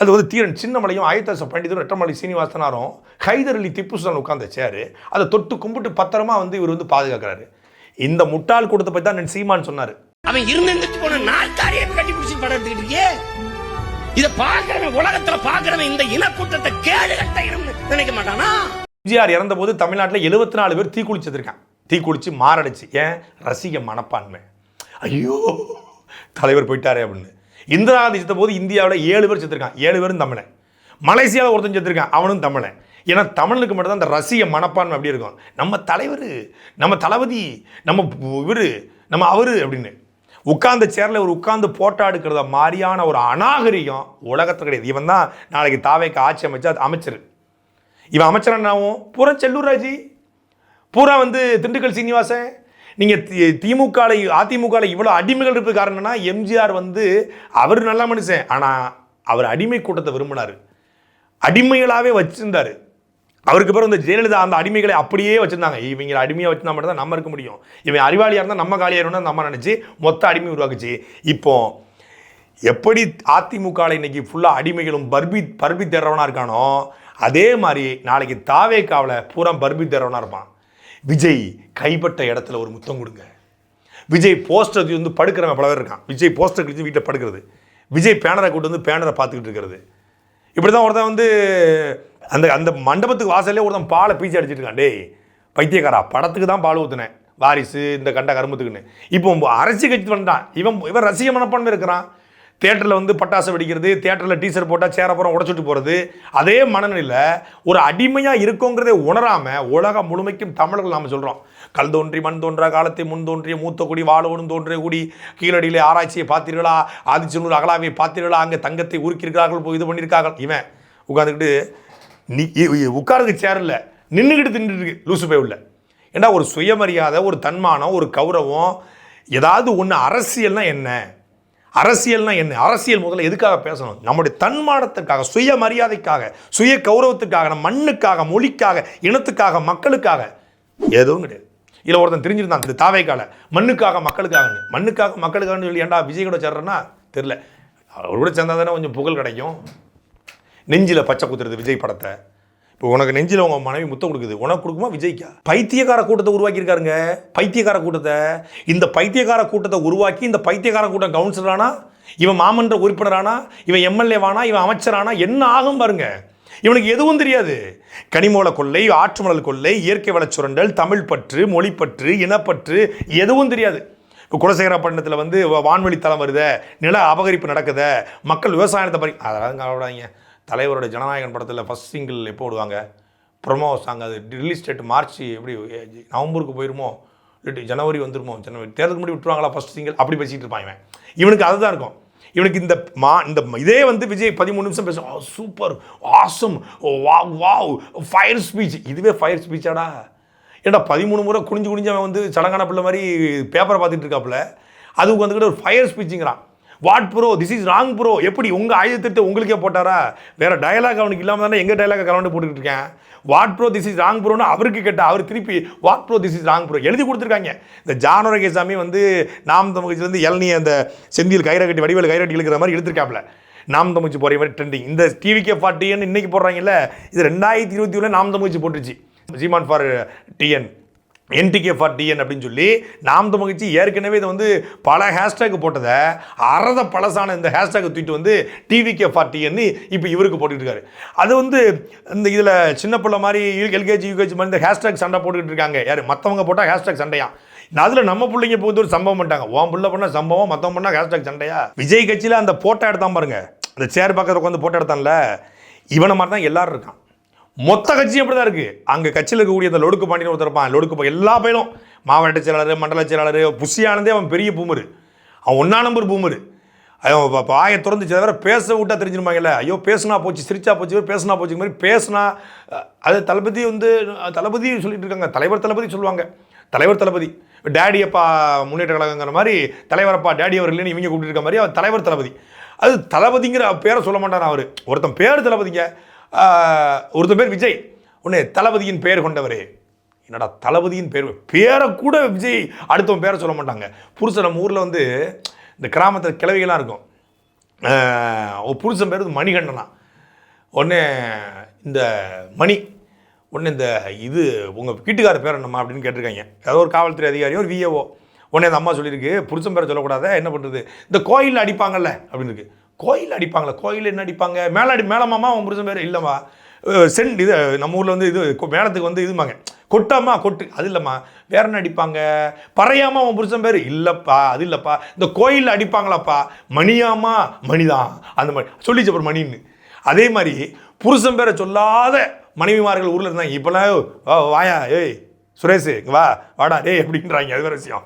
அது வந்து தீரன் சின்னமலையும் ஆயத்தாச பண்டிதரும் எட்டமலை சீனிவாசனாரும் ஹைதர் அலி திப்பு சுல்தான் உட்கார்ந்த சேரு அதை தொட்டு கும்பிட்டு பத்திரமா வந்து இவர் வந்து பாதுகாக்கிறாரு. இந்த முட்டாள் கூட்டத்தை பற்றி தான் சீமான்னு சீமான் சொன்னார். அவன் இருந்துட்டு போன நாற்காலியை கட்டி பிடிச்சி படம் எடுத்துக்கிட்டு இத பாக்குறவன் உலகத்துல பாக்குறவன் இந்த இனக்கூட்டத்தை கேடு கட்ட இனம்னு நினைக்க மாட்டானா? எம்ஜிஆர் இறந்தபோது தமிழ்நாட்டில் எழுபத்தி நாலு பேர் தீக்குளிச்சிருக்கான் தீக்குளிச்சு மாரடைச்சு. ஏன்? ரசிக மனப்பான்மை. ஐயோ தலைவர் போயிட்டாரே அப்படின்னு. இந்திரா காந்தி செத்த போது இந்தியாவில் ஏழு பேர் செத்துருக்கான். ஏழு பேரும் தமிழன். மலேசியாவில் ஒருத்தன் செத்துருக்கான். அவனும் தமிழன். ஏன்னா தமிழனுக்கு மட்டும்தான் அந்த ரசிக மனப்பான்மை அப்படி இருக்கும். நம்ம தலைவர் நம்ம தளபதி நம்ம இவர் நம்ம அவரு அப்படின்னு. உட்கார்ந்த சேரில் ஒரு உட்கார்ந்து போட்டா எடுக்கிறத மாதிரியான ஒரு அநாகரிகம் உலகத்தில் கிடையாது. இவன் தான் நாளைக்கு தாவைக்கு ஆட்சி அமைச்சா அது அமைச்சர். இவன் அமைச்சர் என்னாவும் பூரா செல்லூர் ராஜி. பூரா வந்து திண்டுக்கல் சீனிவாசன். நீங்கள் திமுகவில் அதிமுகவில் இவ்வளோ அடிமைகள் இருப்பது காரணம்னா எம்ஜிஆர் வந்து அவர் நல்ல மனுஷன். ஆனால் அவர் அடிமை கூட்டத்தை விரும்பினார். அடிமைகளாகவே வச்சிருந்தாரு. அவருக்கு பிறகு இந்த ஜெயலலிதா அந்த அடிமைகளை அப்படியே வச்சிருந்தாங்க. இவங்க அடிமையாக வச்சிருந்தா மட்டும் தான் நம்ம இருக்க முடியும். இவன் அறிவாளியாக இருந்தால் நம்ம காலியாயிரும்னு நம்ம நினச்சி மொத்த அடிமை உருவாக்குச்சு. இப்போ எப்படி அதிமுகவில் இன்னைக்கு ஃபுல்லாக அடிமைகளும் பர்பி பர்பி தேர்றவனாக இருக்கானோ அதே மாதிரி நாளைக்கு தாவேக்காவில் பூரா பர்பி தேர்றவனாக இருப்பான். விஜய் கைப்பட்ட இடத்துல ஒரு முத்தம் கொடுங்க. விஜய் போஸ்டர் வந்து படுக்கிறவன் பல பேர் இருக்கான். விஜய் போஸ்டர் கிழிச்சு வீட்டில் படுக்கிறது. விஜய் பேனரை கூட்டு வந்து பேனரை பார்த்துக்கிட்டு இருக்கிறது. இப்படி தான் ஒருத்தன் வந்து அந்த அந்த மண்டபத்துக்கு வாசல்லே ஒருத்தன் பாலை பீச்சி அடிச்சிட்டு இருக்கான். டேய் பைத்தியக்காரா படத்துக்கு தான் பால் ஊற்றுனேன் வாரிசு இந்த கண்ட கருமத்துக்குன்னு இப்போ அரசு கட்சி வந்துட்டான். இவன் இவன் ரசிக மனப்பான்மை இருக்கிறான். தேட்டரில் வந்து பட்டாசு வெடிக்கிறது தேட்டரில் டீசர் போட்டால் சேரப்புறம் உடச்சிட்டு போகிறது அதே மனநிலையில் ஒரு அடிமையாக இருக்கோங்கிறதே உணராமல் உலகம் முழுமைக்கும் தமிழர்கள் நாம் சொல்கிறோம் கல் தோன்றி மண் தோன்றா காலத்தை முன் தோன்றிய மூத்த குடி வாழவனும் தோன்றிய குடி கீழடியிலே ஆராய்ச்சியை பார்த்தீர்களா? ஆதிச்சனூர் அகலாவை பார்த்தீர்களா? அங்கே தங்கத்தை உருக்கியிருக்கிறார்கள் போய் இது பண்ணியிருக்கார்கள். இவன் உட்காந்துக்கிட்டு நீ உட்காருக்கு சேரல நின்றுக்கிட்டு தின்னுட்டு இருக்கு லூசு போய் உள்ள. ஏன்னா ஒரு சுயமரியாதை ஒரு தன்மானம் ஒரு கௌரவம் ஏதாவது ஒன்று அரசியல்னால் என்ன? அரசியல்னால் என்ன? அரசியல் முதல்ல எதுக்காக பேசணும்? நம்முடைய தன்மானத்துக்காக சுயமரியாதைக்காக சுய கௌரவத்துக்காக நம்ம மண்ணுக்காக மொழிக்காக இனத்துக்காக மக்களுக்காக. எதுவும் கிடையாது. இல்லை ஒருத்தன் தெரிஞ்சிருந்தான் திரு தாவைக்கால. மண்ணுக்காக மக்களுக்காகன்னு மண்ணுக்காக மக்களுக்காகன்னு சொல்லி ஏன்டா விஜய் கூட சேர்றேன்னா தெரில அவர் கூட சேர்ந்தா தானே கொஞ்சம் புகழ் கிடைக்கும். நெஞ்சில் பச்சை குத்துறது விஜய் படத்தை. இப்போ உனக்கு நெஞ்சில் உங்க மனைவி முத்தம் கொடுக்குது. உனக்கு கொடுக்குமா விஜய்க்கா? பைத்தியக்கார கூட்டத்தை உருவாக்கியிருக்காருங்க. பைத்தியக்கார கூட்டத்தை. இந்த பைத்தியக்கார கூட்டத்தை உருவாக்கி இந்த பைத்தியக்கார கூட்டம் கவுன்சிலரானா இவன் மாமன்ற உறுப்பினரானா இவன் எம்எல்ஏவானா இவன் அமைச்சரானா என்ன ஆகும் பாருங்க. இவனுக்கு எதுவும் தெரியாது. கனிமூல கொள்ளை ஆற்றுமணல் கொள்ளை இயற்கை வளச்சுரண்டல் தமிழ் பற்று மொழிப்பற்று இனப்பற்று எதுவும் தெரியாது. இப்போ குலசேகரப்பட்டினத்தில் வந்து வ- வான்வழி தளம் வருத நில அபகரிப்பு நடக்குத மக்கள் விவசாயத்தை பறி அதெல்லாம் கவலைப்படாதீங்க. தலைவரோட ஜனநாயகன் படத்தில் ஃபஸ்ட் சிங்கிள் எப்போ விடுவாங்க? ப்ரொமோ சாங் அது ரிலீஸ் டேட் மார்ச் எப்படி நவம்பருக்கு போயிருமோ? இல்லாட்டி ஜனவரி வந்துருமோ? ஜனவரி தேர்தலுக்கு முன்னாடி விட்டுருவாங்களா ஃபஸ்ட் சிங்கிள் அப்படி பேசிகிட்டு இருப்பான் இவன். இவனுக்கு அதுதான் இருக்கும். இவனுக்கு இந்த மா இந்த இதே வந்து விஜய் பதிமூணு நிமிஷம் பேசும் சூப்பர் ஆசம் வா வாவ் ஃபயர் ஸ்பீச் இதுவே ஃபயர் ஸ்பீச்சாடா ஏன்னா பதிமூணு முறை குனிஞ்சு குனிஞ்சு அவன் வந்து சடங்கான பிள்ளை மாதிரி பேப்பரை பார்த்துட்டு இருக்காப்புல. அதுக்கு வந்துக்கிட்டு ஒரு fire ஸ்பீச்சுங்கிறான் what bro this is wrong bro. எப்படி உங்கள் ஆயுதத்திட்டு உங்களுக்கே போட்டாரா? வேற டயலாக் அவனுக்கு இல்லாமல் தானே எங்கள் டயலாக கலந்து போட்டுக்கிட்டு இருக்கேன். What bro this is wrong ப்ரோன்னு அவருக்கு கேட்ட அவர் திருப்பி what bro this is wrong bro. எழுதி கொடுத்துருக்காங்க. இந்த ஜானுரகேசாமி வந்து நாம் தமிழ்ச்சிலேருந்து இளநீ அந்த செந்தியில் கயிறை கட்டி வடிவேல் கயிறை கட்டி இழுக்கிற மாதிரி இழுத்துருக்காப்புல நாம் தமிழ்ச்சி போகிற மாதிரி ட்ரெண்டிங் இந்த டிவிகே ஃபார்ட்டின்னு இன்றைக்கி போடுறாங்கல்ல இது ரெண்டாயிரத்தி இருபத்தி ஒன்று நாம் தமிழ்ச்சி போட்டுருச்சு. Seeman for TN NTK for TN அப்படின்னு சொல்லி நாம் மகிழ்ச்சி ஏற்கனவே இதை வந்து பல ஹேஷ்டேக் போட்டதை அறத பழசான இந்த ஹேஷ்டேக் தூக்கிட்டு வந்து டிவிகே ஃபார் டிஎன்னு இப்போ இவருக்கு போட்டுக்கிட்டு இருக்காரு அது வந்து இந்த இதில் சின்ன பிள்ளை மாதிரி எல்கேஜி யூகேஜி மாதிரி இந்த ஹேஷ்டேக் சண்டை போட்டுக்கிட்டு இருக்காங்க. யார்? மற்றவங்க போட்டால் ஹேஷ்டேக் சண்டையா? நான் அதில் நம்ம பிள்ளைங்க போகுது ஒரு சம்பவம் பண்ணிட்டாங்க. உன் பிள்ளை பண்ண சம்பவம் மற்றவங்க பண்ணால் ஹேஷ்டேக் சண்டையா? விஜய் கட்சியில் அந்த போட்டோ எடுத்தான் பாருங்க. அந்த சேர் பக்கத்தில் உட்காந்து போட்டோ எடுத்தான்ல. இவனை மாதிரி தான் எல்லாரும் இருக்கான். மொத்த கட்சியும் அப்படி தான் இருக்குது அங்கே கட்சியில் இருக்கக்கூடிய அந்த லொடுக்கு பாண்டியன் ஒருத்தர் இருப்பான். லொடுக்கு எல்லா பயிலும் மாவட்ட செயலாளர் மண்டல செயலாளர் புஷியானந்தே அவன் பெரிய பூமரு. அவன் ஒன்றா நம்பர் பூமர். அவன் ப- வாயை திறந்து சில பேச விட்டா தெரிஞ்சிருப்பாங்கல்ல. ஐயோ பேசுனா போச்சு சிரிச்சா போச்சு பேசுனா போச்சு மாதிரி பேசுனா அது தளபதி வந்து தளபதி சொல்லிட்டு இருக்காங்க. தலைவர் தளபதி சொல்லுவாங்க. தலைவர் தளபதி. டேடி அப்பா முன்னேற்ற கழகங்கிற மாதிரி தலைவரப்பா டேடி அவர் இல்லைன்னு இவங்க கூப்பிட்டு இருக்க மாதிரி அவர் தலைவர் தளபதி. அது தளபதிங்கிற பேரை சொல்ல மாட்டார் அவர். ஒருத்தன் பேர் தளபதிங்க. ஆஹ், ஒருத்தன் பேர் விஜய். ஒன்று தளபதியின் பெயர் கொண்டவரே. என்னடா தளபதியின் பேர் பேரை கூட விஜய் அடுத்தவன் பேரை சொல்ல மாட்டாங்க. புருஷன் நம்ம ஊரில் வந்து இந்த கிராமத்தில் கிழவிகளாக இருக்கும். ஒரு புருஷன் பேர் மணிகண்டனா. உடனே இந்த மணி உடனே இந்த இது உங்கள் வீட்டுக்கார பேர் என்னம்மா அப்படின்னு கேட்டிருக்காங்க. ஏதோ ஒரு காவல்துறை அதிகாரியோ ஒரு விஏஓ உடனே அந்த அம்மா சொல்லியிருக்கு புருஷன் பேரை சொல்லக்கூடாத என்ன பண்ணுறது இந்த கோயிலில் அடிப்பாங்கல்ல அப்படின்னு இருக்கு. கோயில் அடிப்பாங்களே கோயில் என்ன அடிப்பாங்க? மேலே அடி மேலமாமா அவன் புருஷன் பேர் இல்லைம்மா. சென்ட் இது நம்ம ஊரில் வந்து இது கொ- மேளத்துக்கு வந்து இதுமாங்க கொட்டாமா கொட்டு அது இல்லைம்மா. வேற என்ன அடிப்பாங்க? பறையாமா அவன் புருஷன் பேர் இல்லைப்பா அது இல்லைப்பா. இந்த கோயிலில் அடிப்பாங்களாப்பா? மணியாமா மணிதான் அந்த மாதிரி. சொல்லிச்சு அப்புறம் மணின்னு. அதே மாதிரி புருஷன் பேரை சொல்லாத மனைவிமார்கள் ஊரில் இருந்தாங்க. இப்போலாம் வா வாயா ஏய் சுரேஷ் வா வாடா டே அப்படின்றாங்க. அது ஒரு விஷயம்.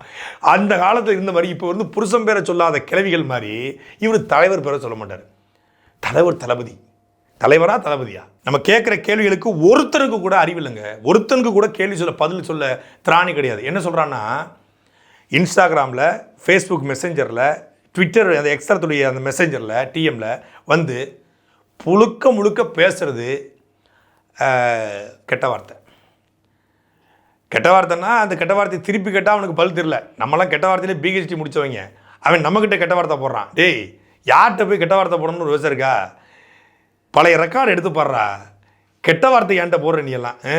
அந்த காலத்தில் இருந்த மாதிரி இப்போ வந்து புருஷன் பேரை சொல்லாத கிழவிகள் மாதிரி இவர் தலைவர் பேரை சொல்ல மாட்டார். தலைவர் தளபதி. தலைவரா தளபதியா? நம்ம கேட்குற கேள்விகளுக்கு ஒருத்தருக்கு கூட அறிவில்லைங்க ஒருத்தனுக்கு கூட கேள்வி சொல்ல பதில் சொல்ல திராணி கிடையாது. என்ன சொல்கிறான்னா இன்ஸ்டாகிராமில் ஃபேஸ்புக் மெசஞ்சரில் ட்விட்டர் அந்த எக்ஸ்ட்ரத்துடைய அந்த மெசஞ்சரில் டிஎம்மில் வந்து புழுக்க முழுக்க பேசுகிறது கெட்ட வார்த்தை. கெட்ட வார்த்தைன்னா அந்த கெட்ட வார்த்தையை திருப்பி கேட்டால் அவனுக்கு பல் தெரில. நம்மலாம் கெட்ட வார்த்தையிலே பிஹெச்டி முடிச்சவங்க. அவன் நம்மக்கிட்ட கெட்ட வார்த்தை போடுறான். டேய் யார்கிட்ட போய் கெட்ட வார்த்தை போடணும்னு ஒரு விவசாயம் இருக்கா? பழைய ரெக்கார்டு எடுத்து பாடுறா. கெட்ட வார்த்தை என்கிட்ட போடுற நீ எல்லாம் ஆ?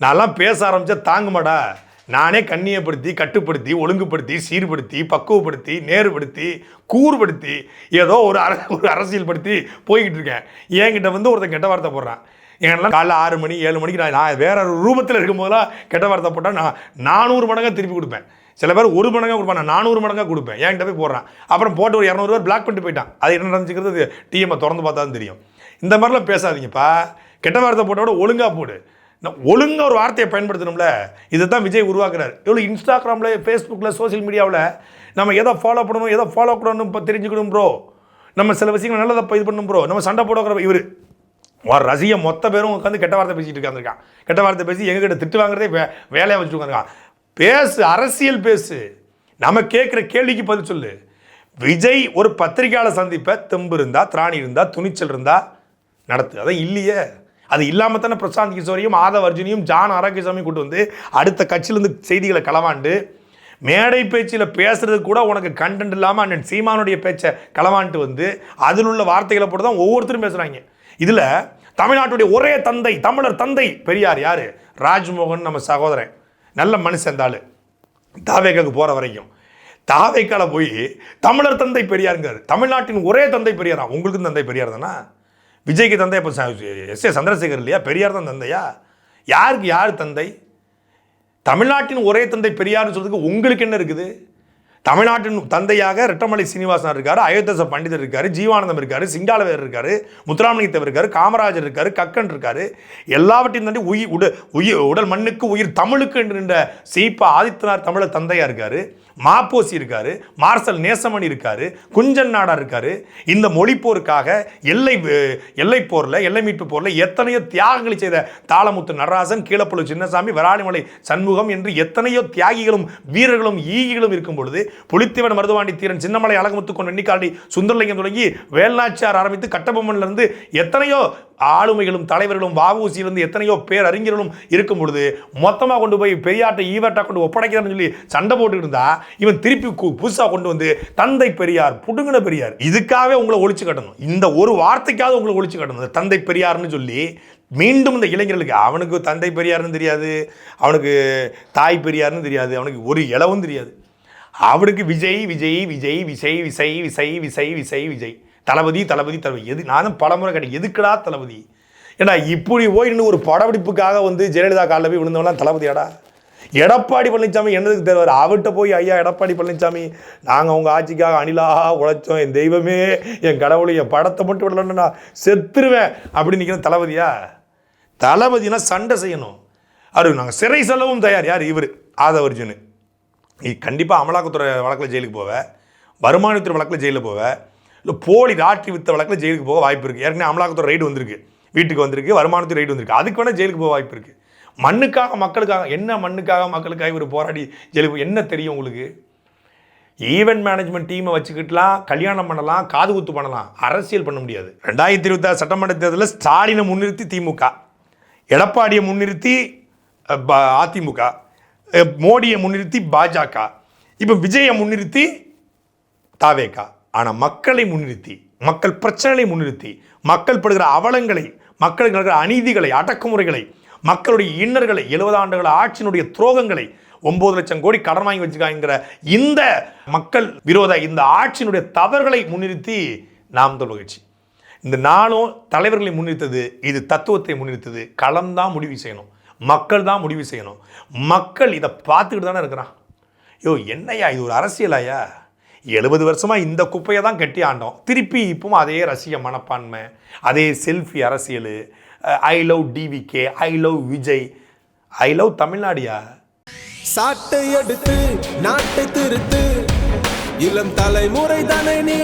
நான்லாம் பேச ஆரம்பித்தா தாங்குமாடா. நானே கண்ணியப்படுத்தி கட்டுப்படுத்தி ஒழுங்குபடுத்தி சீர்படுத்தி பக்குவப்படுத்தி நேருபடுத்தி கூறுபடுத்தி ஏதோ ஒரு அர ஒரு அரசியல்படுத்தி போய்கிட்டு இருக்கேன். என்கிட்ட வந்து ஒருத்தன் கெட்ட வார்த்தை போடுறான். ஏன்னா காலைல ஆறு மணி ஏழு மணிக்கு நான் நான் வேற ஒரு ரூபத்தில் இருக்கும்போதெல்லாம் கெட்ட வார்த்தை போட்டால் நான் நானூறு மடங்காக திருப்பி கொடுப்பேன். சில பேர் ஒரு மடங்காக கொடுப்பான் நான் நானூறு மடங்காக கொடுப்பேன். என்கிட்ட போய் போடுறான். அப்புறம் போட்டு ஒரு இரநூறு பேர் பிளாக் பண்ணிட்டு போயிட்டான். அது என்ன நடந்துச்சுக்கிறது டிஎம்ஐ திறந்து பார்த்தா தான் தெரியும். இந்த மாதிரிலாம் பேசாதீங்கப்பா. கெட்ட வார்த்தை போட்டோட ஒழுங்காக போடு. நான் ஒழுங்காக ஒரு வார்த்தையை பயன்படுத்தணும்ல. இதை தான் விஜய் உருவாக்குறாரு. எவ்வளோ இன்ஸ்டாகிராமில் ஃபேஸ்புக்கில் சோஷியல் மீடியாவில் நம்ம எதை ஃபாலோ பண்ணணும் எதை ஃபாலோ பண்ணணும் இப்போ தெரிஞ்சுக்கணும் ப்ரோ நம்ம சில விஷயங்கள் நல்லதை இது பண்ணணும் ப்ரோ நம்ம சண்டை போடக்கிற இவர். ஒரு ரசிக மொத்த பேரும் உட்காந்து கெட்ட வார்த்தை பேசிகிட்டு உட்காந்துருக்கான் கெட்ட வார்த்தை பேசி எங்ககிட்ட திட்டு வாங்குறதே வே வேலையாக வச்சு உட்காந்துருக்கான் பேசு அரசியல் பேசு. நம்ம கேட்குற கேள்விக்கு பதில் சொல்லு. விஜய் ஒரு பத்திரிகையாளர் சந்திப்பை தெம்பு இருந்தால் திராணி இருந்தால் துணிச்சல் இருந்தால் நடத்து. அதான் இல்லையே. அது இல்லாமல் தானே பிரசாந்த் கிஷோரையும் ஆதவ் அர்ஜுனையும் ஜான் ஆரோக்கியசாமியும் கூட்டு வந்து அடுத்த கட்சியிலேருந்து செய்திகளை களவாண்டு மேடை பேச்சில் பேசுறது கூட உனக்கு கண்டென்ட் இல்லாமல் அண்ணன் சீமானுடைய பேச்சை களவான்ட்டு வந்து அதில் உள்ள வார்த்தைகளை போட்டு தான் ஒவ்வொருத்தரும் பேசுகிறாங்க இதில் தமிழ்நாட்டுடைய ஒரே தந்தை தமிழர் தந்தை பெரியார் யார்? ராஜ்மோகன் நம்ம சகோதரன். நல்ல மனுஷன் இந்த ஆளு. தாவேக்காக்கு போகிற வரைக்கும். தாவேக்கால போய் தமிழர் தந்தை பெரியாருங்கிறார். தமிழ்நாட்டின் ஒரே தந்தை பெரியாரா? உங்களுக்கும் தந்தை பெரியார் தானா? விஜய்க்கு தந்தை இப்போ எஸ் ஏ சந்திரசேகர் இல்லையா? பெரியார் தான் தந்தையா? யாருக்கு யார் தந்தை? தமிழ்நாட்டின் ஒரே தந்தை பெரியார்னு சொல்றதுக்கு உங்களுக்கு என்ன இருக்குது? தமிழ்நாட்டின் தந்தையாக ரெட்டமலை சீனிவாசன் இருக்காரு அயோத்தச பண்டிதர் இருக்காரு ஜீவானந்தம் இருக்காரு சிங்காலவேர் இருக்காரு முத்துராமலிங்கத்தேவர் இருக்காரு காமராஜர் இருக்காரு கக்கன் இருக்காரு. எல்லாவற்றையும் தாண்டி உயிர் உட உயிர் உடல் மண்ணுக்கு உயிர் தமிழுக்கு என்று சீப்பா ஆதித்தனார் தமிழர் தந்தையாக இருக்காரு. மாப்போசி இருக்காரு மார்சல் நேசமணி இருக்காரு குஞ்சன் நாடார் இருக்காரு. இந்த மொழிப்போருக்காக எல்லை எல்லை போரில் எல்லை மீட்பு போரில் எத்தனையோ தியாகங்களை செய்த தாளமுத்து நடராசன் கீழப்புழு சின்னசாமி விராலிமலை சண்முகம் என்று எத்தனையோ தியாகிகளும் வீரர்களும் ஈகிகளும் இருக்கும் பொழுது புலித்தேவன் மருதுவாண்டி தீரன் சின்னமலை அழகமுத்து கொண்ட எண்ணிக்காண்டி சுந்தரலிங்கம் தொடங்கி வேல்நாச்சியார் ஆரம்பித்து கட்டபொம்மன்லேருந்து எத்தனையோ ஆளுமைகளும் தலைவர்களும் வாவூசியிலிருந்து எத்தனையோ பேர் அறிஞர்களும் இருக்கும் பொழுது மொத்தமாக கொண்டு போய் பெரியாட்டை ஈவட்டா கொண்டு ஒப்படைக்கிறான்னு சொல்லி சண்டை போட்டுக்கிட்டு இருந்தா இவன் திருப்பி கு- கொண்டு வந்து தந்தை பெரியார் புடுங்கின பெரியார் இதுக்காகவே உங்களை ஒழிச்சு கட்டணும். இந்த ஒரு வார்த்தைக்காவது உங்களை ஒழிச்சு கட்டணும். தந்தை பெரியார்னு சொல்லி மீண்டும் இந்த இளைஞர்களுக்கு அவனுக்கு தந்தை பெரியார்னு தெரியாது அவனுக்கு தாய் பெரியார்னு தெரியாது அவனுக்கு ஒரு இளவும் தெரியாது. அவனுக்கு விஜய் விஜய் விஜய் விஜய் விசை விசை விசை விசை விஜய் தளபதி தளபதி தளபதி. எது நானும் பலமுறை கேட்டேன் எதுக்குடா தளபதி? ஏன்னா இப்படி போய் இன்னும் ஒரு படப்பிடிப்புக்காக வந்து ஜெயலலிதா காலில் போய் விழுந்தவெல்லாம் தளபதியாடா? எடப்பாடி பழனிசாமி என்னதுக்கு தருவார் அவர்கிட்ட போய் ஐயா எடப்பாடி பழனிசாமி நாங்கள் உங்கள் ஆட்சிக்காக அணிலாக உழைச்சோம். என் தெய்வமே என் கடவுளை என் படத்தை மட்டும் விடலன்னா செத்துருவேன் அப்படின்னு நிற்கிற தளபதியா? தளபதினா சண்டை செய்யணும். அவருக்கு நாங்கள் சிறை செல்லவும் தயார். யார்? இவர் ஆதவர்ஜுனு. நீ கண்டிப்பாக அமலாக்கத்துறை வழக்கில் ஜெயிலுக்கு போவேன் வருமானத்துறை வழக்கில் ஜெயிலில் போவேன் இல்லை போலி ராட்டி வித்த வழக்கில் ஜெயிலுக்கு போக வாய்ப்பு இருக்குது ஏற்கனவே அமலாக்கத்துறை ரைடு வந்திருக்கு. வீட்டுக்கு வந்திருக்கு வருமானத்துறை ரைடு வந்திருக்கு. அதுக்கு வேணால் ஜெயிலுக்கு போக வாய்ப்பு இருக்குது மண்ணுக்காக மக்களுக்காக என்ன மண்ணுக்காக மக்களுக்காக இவர் போராடி ஜெயிலுக்கு என்ன தெரியும் உங்களுக்கு? ஈவெண்ட் மேனேஜ்மெண்ட் டீமை வச்சுக்கிட்டலாம் கல்யாணம் பண்ணலாம் காது குத்து பண்ணலாம். அரசியல் பண்ண முடியாது. ரெண்டாயிரத்தி இருபத்தாறு சட்டமன்ற தேர்தலில் ஸ்டாலினை முன்னிறுத்தி திமுக. எடப்பாடியை முன்னிறுத்தி ப- அதிமுக. மோடியை முன்னிறுத்தி பாஜக. இப்போ விஜயை முன்னிறுத்தி தாவேகா ஆனால் மக்களை முன்னிறுத்தி மக்கள் பிரச்சனைகளை முன்னிறுத்தி மக்கள் படுகிற அவலங்களை மக்களுக்கு நடக்கிற அநீதிகளை அடக்குமுறைகளை மக்களுடைய இன்னர்களை எழுபது ஆண்டுகள் ஆட்சியினுடைய துரோகங்களை ஒன்பது லட்சம் கோடி கடன் வாங்கி வச்சுக்காங்கிற இந்த மக்கள் விரோத இந்த ஆட்சியினுடைய தவறுகளை முன்னிறுத்தி நாம் தமிழ் மகிழ்ச்சி இந்த நாளும் தலைவர்களை முன்னிறுத்தது இது தத்துவத்தை முன்னிறுத்தது களம் தான் முடிவு செய்யணும் மக்கள் தான் முடிவு செய்யணும். மக்கள் இதை பார்த்துக்கிட்டு தானே இருக்கிறான். ஐயோ என்னய்யா இது ஒரு அரசியலாயா எழுபது வருஷமா இந்த குப்பையை தான் கட்டி ஆண்டோம். திருப்பி இப்பவும் அதே ரசிக மனப்பான்மை அதே செல்ஃபி அரசியல் I love TVK I love Vijay. I love தமிழ்நாடியா? சாட்டை எடுத்து நாட்டை திருத்து. இளம் தலைமுறை தானே நீ